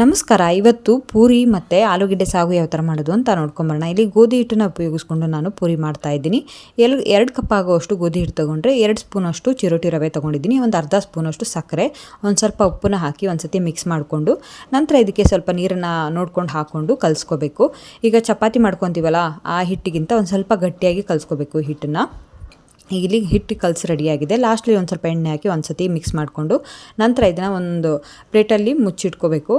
ನಮಸ್ಕಾರ. ಇವತ್ತು ಪೂರಿ ಮತ್ತು ಆಲೂಗೆಡ್ಡೆ ಸಾಗು ಯಾವ ಥರ ಮಾಡೋದು ಅಂತ ನೋಡ್ಕೊಂಬರೋಣ. ಇಲ್ಲಿ ಗೋಧಿ ಹಿಟ್ಟನ್ನ ಉಪಯೋಗಿಸ್ಕೊಂಡು ನಾನು ಪೂರಿ ಮಾಡ್ತಾ ಇದ್ದೀನಿ. ಎಲ್, ಎರಡು ಕಪ್ ಆಗೋಷ್ಟು ಗೋಧಿ ಹಿಟ್ಟು ತೊಗೊಂಡ್ರೆ ಎರಡು ಸ್ಪೂನಷ್ಟು ಚಿರೋಟಿ ರವೆ ತೊಗೊಂಡಿದ್ದೀನಿ. ಒಂದು ಅರ್ಧ ಸ್ಪೂನಷ್ಟು ಸಕ್ಕರೆ, ಒಂದು ಸ್ವಲ್ಪ ಉಪ್ಪನ್ನ ಹಾಕಿ ಒಂದು ಸತಿ ಮಿಕ್ಸ್ ಮಾಡಿಕೊಂಡು ನಂತರ ಇದಕ್ಕೆ ಸ್ವಲ್ಪ ನೀರನ್ನು ನೋಡ್ಕೊಂಡು ಹಾಕ್ಕೊಂಡು ಕಲಿಸ್ಕೋಬೇಕು. ಈಗ ಚಪಾತಿ ಮಾಡ್ಕೊತೀವಲ್ಲ, ಆ ಹಿಟ್ಟಿಗಿಂತ ಒಂದು ಸ್ವಲ್ಪ ಗಟ್ಟಿಯಾಗಿ ಕಲಿಸ್ಕೋಬೇಕು ಹಿಟ್ಟನ್ನು. ಇಲ್ಲಿ ಹಿಟ್ಟು ಕಲಸಿ ರೆಡಿಯಾಗಿದೆ. ಲಾಸ್ಟ್ಲಿ ಒಂದು ಸ್ವಲ್ಪ ಎಣ್ಣೆ ಹಾಕಿ ಒಂದು ಸತಿ ಮಿಕ್ಸ್ ಮಾಡಿಕೊಂಡು ನಂತರ ಇದನ್ನು ಒಂದು ಪ್ಲೇಟಲ್ಲಿ ಮುಚ್ಚಿಟ್ಕೋಬೇಕು.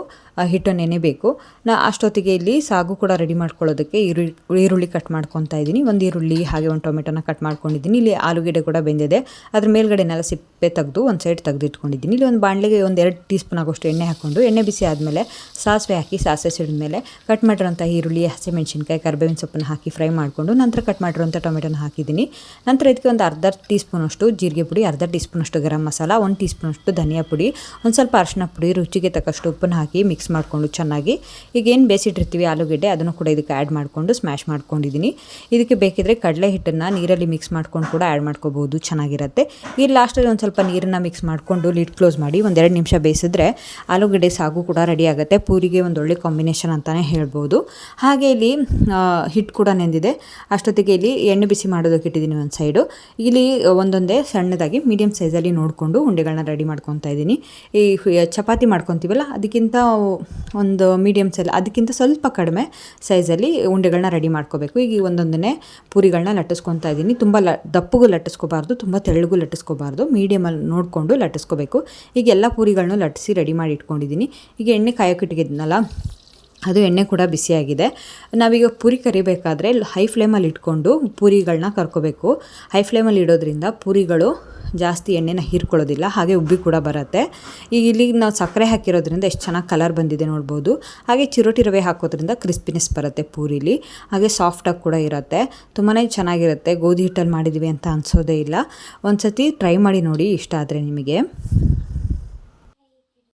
ಹಿಟ್ಟು ನೆನೆಬೇಕು. ನಾ ಅಷ್ಟೊತ್ತಿಗೆ ಇಲ್ಲಿ ಸಾಗು ಕೂಡ ರೆಡಿ ಮಾಡ್ಕೊಳ್ಳೋದಕ್ಕೆ ಈರುಳ್ಳಿ ಈರುಳ್ಳಿ ಕಟ್ ಮಾಡ್ಕೊತಾ ಇದ್ದೀನಿ. ಒಂದು ಈರುಳ್ಳಿ, ಹಾಗೆ ಒಂದು ಟೊಮೆಟೊನ ಕಟ್ ಮಾಡ್ಕೊಂಡಿದ್ದೀನಿ. ಇಲ್ಲಿ ಆಲೂಗೆಡ್ಡೆ ಕೂಡ ಬೆಂದಿದೆ. ಅದ್ರ ಮೇಲ್ಗಡೆನೆಲ್ಲ ಸಿಪ್ಪೆ ತೆಗೆದು ಒಂದು ಸೈಡ್ ತೆಗೆದು ಇಟ್ಕೊಂಡಿದ್ದೀನಿ ಇಲ್ಲಿ ಒಂದು ಬಾಣಲೆಗೆ ಒಂದು ಎರಡು ಟೀ ಸ್ಪೂನ್ ಆಗೋಷ್ಟು ಎಣ್ಣೆ ಹಾಕ್ಕೊಂಡು, ಎಣ್ಣೆ ಬಿಸಿ ಆದಮೇಲೆ ಸಾಸಿವೆ ಹಾಕಿ, ಸಾಸಿವೆ ಸಿಡಿದ್ಮೇಲೆ ಕಟ್ ಮಾಡಿರೋಂಥ ಈರುಳ್ಳಿ, ಹಸಿಮೆಣಸಿನ್ಕಾಯಿ, ಕರ್ಬೇವಿನ ಸೊಪ್ಪನ್ನು ಹಾಕಿ ಫ್ರೈ ಮಾಡಿಕೊಂಡು ನಂತರ ಕಟ್ ಮಾಡಿರೋಂಥ ಟೊಮೆಟೊನ ಹಾಕಿದ್ದೀನಿ. ನಂತರ ಇದಕ್ಕೆ ಒಂದು ಅರ್ಧ ಟೀ ಸ್ಪೂನಷ್ಟು ಜೀರಿಗೆ ಪುಡಿ, ಅರ್ಧ ಟೀ ಸ್ಪೂನಷ್ಟು ಗರಂ ಮಸಾಲ, ಒಂದು ಟೀ ಸ್ಪೂನಷ್ಟು ಧನಿಯಾ ಪುಡಿ, ಒಂದು ಸ್ವಲ್ಪ ಅರಿಶಿನ ಪುಡಿ, ರುಚಿಗೆ ತಕ್ಕಷ್ಟು ಉಪ್ಪನ್ನು ಹಾಕಿ ಮಿಕ್ಸ್ ಮಾಡಿಕೊಂಡು ಚೆನ್ನಾಗಿ. ಈಗ ಏನು ಬೇಯಿಸಿಟ್ಟಿರ್ತೀವಿ ಆಲೂಗೆಡ್ಡೆ, ಅದನ್ನು ಕೂಡ ಇದಕ್ಕೆ ಆ್ಯಡ್ ಮಾಡಿಕೊಂಡು ಸ್ಮ್ಯಾಶ್ ಮಾಡ್ಕೊಂಡಿದ್ದೀನಿ ಇದಕ್ಕೆ ಬೇಕಿದ್ರೆ ಕಡಲೆ ಹಿಟ್ಟನ್ನು ನೀರಲ್ಲಿ ಮಿಕ್ಸ್ ಮಾಡ್ಕೊಂಡು ಕೂಡ ಆ್ಯಡ್ ಮಾಡ್ಕೋಬೋದು. ಚೆನ್ನಾಗಿರುತ್ತೆ. ಈ ಲಾಸ್ಟಲ್ಲಿ ಒಂದು ಸ್ವಲ್ಪ ನೀರನ್ನು ಮಿಕ್ಸ್ ಮಾಡಿಕೊಂಡು ಲಿಡ್ ಕ್ಲೋಸ್ ಮಾಡಿ ಒಂದೆರಡು ನಿಮಿಷ ಬೇಯಿಸಿದ್ರೆ ಆಲೂಗೆಡ್ಡೆ ಸಾಗು ಕೂಡ ರೆಡಿ ಆಗುತ್ತೆ. ಪೂರಿಗೆ ಒಂದು ಒಳ್ಳೆ ಕಾಂಬಿನೇಷನ್ ಅಂತಲೇ ಹೇಳ್ಬೋದು. ಹಾಗೆ ಇಲ್ಲಿ ಹಿಟ್ಟು ಕೂಡ ನೆಂದಿದೆ. ಅಷ್ಟೊತ್ತಿಗೆ ಇಲ್ಲಿ ಎಣ್ಣೆ ಬಿಸಿ ಮಾಡೋದಕ್ಕೆ ಇಟ್ಟಿದ್ದೀನಿ ಒಂದು ಸೈಡು ಇಲ್ಲಿ ಒಂದೊಂದೇ ಸಣ್ಣದಾಗಿ ಮೀಡಿಯಮ್ ಸೈಜಲ್ಲಿ ನೋಡಿಕೊಂಡು ಉಂಡೆಗಳನ್ನ ರೆಡಿ ಮಾಡ್ಕೊತಾ ಇದ್ದೀನಿ ಈ, ಚಪಾತಿ ಮಾಡ್ಕೊತೀವಲ್ಲ, ಅದಕ್ಕಿಂತ ಒಂದು ಮೀಡಿಯಮ್ ಸೈಲ್ ಅದಕ್ಕಿಂತ ಸ್ವಲ್ಪ ಕಡಿಮೆ ಸೈಜಲ್ಲಿ ಉಂಡೆಗಳನ್ನ ರೆಡಿ ಮಾಡ್ಕೋಬೇಕು. ಈಗ ಒಂದೊಂದನ್ನೇ ಪೂರಿಗಳನ್ನ ಲಟ್ಟಿಸ್ಕೊತಾ ಇದ್ದೀನಿ. ತುಂಬ ಲ, ದಪ್ಪಗೂ ಲಟ್ಟಿಸ್ಕೋಬಾರ್ದು, ತುಂಬ ತೆಳ್ಳಗೂ ಲಟ್ಟಿಸ್ಕೋಬಾರ್ದು. ಮೀಡಿಯಮಲ್ಲಿ ನೋಡಿಕೊಂಡು ಲಟ್ಟಿಸ್ಕೋಬೇಕು. ಈಗ ಎಲ್ಲ ಪೂರಿಗಳನ್ನೂ ಲಟ್ಟಿಸಿ ರೆಡಿ ಮಾಡಿ ಇಟ್ಕೊಂಡಿದ್ದೀನಿ. ಈಗ ಎಣ್ಣೆ ಕಾಯೋಕ್ಕಿಟ್ಟಿದ್ನಲ್ಲ ಅದು ಎಣ್ಣೆ ಕೂಡ ಬಿಸಿಯಾಗಿದೆ ನಾವೀಗ ಪೂರಿ ಕರಿಬೇಕಾದ್ರೆ ಹೈ ಫ್ಲೇಮಲ್ಲಿ ಇಟ್ಕೊಂಡು ಪೂರಿಗಳನ್ನ ಕರ್ಕೋಬೇಕು. ಹೈ ಫ್ಲೇಮಲ್ಲಿ ಇಡೋದ್ರಿಂದ ಪೂರಿಗಳು ಜಾಸ್ತಿ ಎಣ್ಣೆನ ಹೀರ್ಕೊಳ್ಳೋದಿಲ್ಲ, ಹಾಗೆ ಉಬ್ಬಿ ಕೂಡ ಬರುತ್ತೆ. ಈಗ ಇಲ್ಲಿ ನಾವು ಸಕ್ಕರೆ ಹಾಕಿರೋದ್ರಿಂದ ಎಷ್ಟು ಚೆನ್ನಾಗಿ ಕಲರ್ ಬಂದಿದೆ ನೋಡ್ಬೋದು. ಹಾಗೆ ಚಿರೋಟಿ ರವೆ ಹಾಕೋದ್ರಿಂದ ಕ್ರಿಸ್ಪಿನೆಸ್ ಬರುತ್ತೆ ಪೂರಿಲಿ. ಹಾಗೆ ಸಾಫ್ಟಾಗಿ ಕೂಡ ಇರುತ್ತೆ. ತುಂಬಾ ಚೆನ್ನಾಗಿರುತ್ತೆ. ಗೋಧಿ ಹಿಟ್ಟಲ್ಲಿ ಮಾಡಿದ್ದೀವಿ ಅಂತ ಅನಿಸೋದೇ ಇಲ್ಲ. ಒಂದು ಸತಿ ಟ್ರೈ ಮಾಡಿ ನೋಡಿ, ಇಷ್ಟ ಆದರೆ ನಿಮಗೆ.